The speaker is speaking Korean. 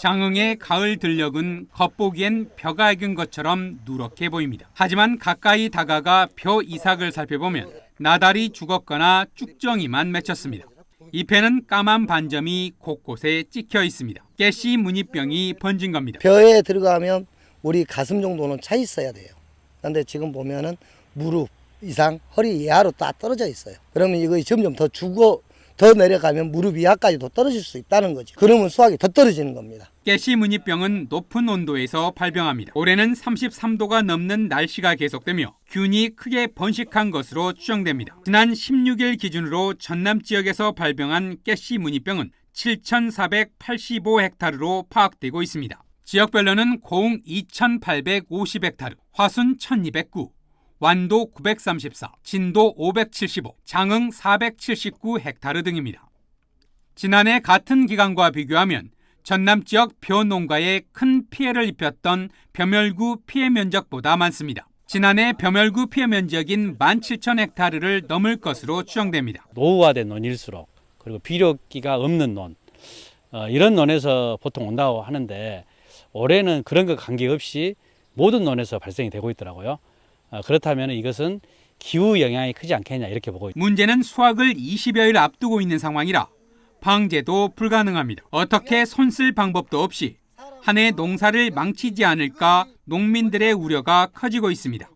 장흥의 가을 들녘은 겉보기엔 벼가 익은 것처럼 누렇게 보입니다. 하지만 가까이 다가가 벼 이삭을 살펴보면 나달이 죽었거나 쭉정이만 맺혔습니다. 잎에는 까만 반점이 곳곳에 찍혀 있습니다. 깨씨 무늬병이 번진 겁니다. 벼에 들어가면 우리 가슴 정도는 차 있어야 돼요. 근데 지금 보면은 무릎 이상 허리 이하로 다 떨어져 있어요. 그러면 이거 점점 더 죽어 더 내려가면 무릎 이하까지도 떨어질 수 있다는 거죠. 그러면 수확이 더 떨어지는 겁니다. 깨씨 무늬병은 높은 온도에서 발병합니다. 올해는 33도가 넘는 날씨가 계속되며 균이 크게 번식한 것으로 추정됩니다. 지난 16일 기준으로 전남 지역에서 발병한 깨씨 무늬병은 7,485헥타르로 파악되고 있습니다. 지역별로는 고흥 2,850헥타르, 화순 1,209, 완도 934, 진도 575, 장흥 479 헥타르 등입니다. 지난해 같은 기간과 비교하면 전남 지역 벼 농가에 큰 피해를 입혔던 벼멸구 피해 면적보다 많습니다. 지난해 벼멸구 피해 면적인 17,000헥타르를 넘을 것으로 추정됩니다. 노후화된 논일수록 그리고 비료기가 없는 논 어, 이런 논에서 보통 온다고 하는데 올해는 그런 것 관계없이 모든 논에서 발생이 되고 있더라고요. 어, 그렇다면 이것은 기후 영향이 크지 않겠냐 이렇게 보고. 문제는 수확을 20여일 앞두고 있는 상황이라 방제도 불가능합니다. 어떻게 손 쓸 방법도 없이 한 해 농사를 망치지 않을까 농민들의 우려가 커지고 있습니다.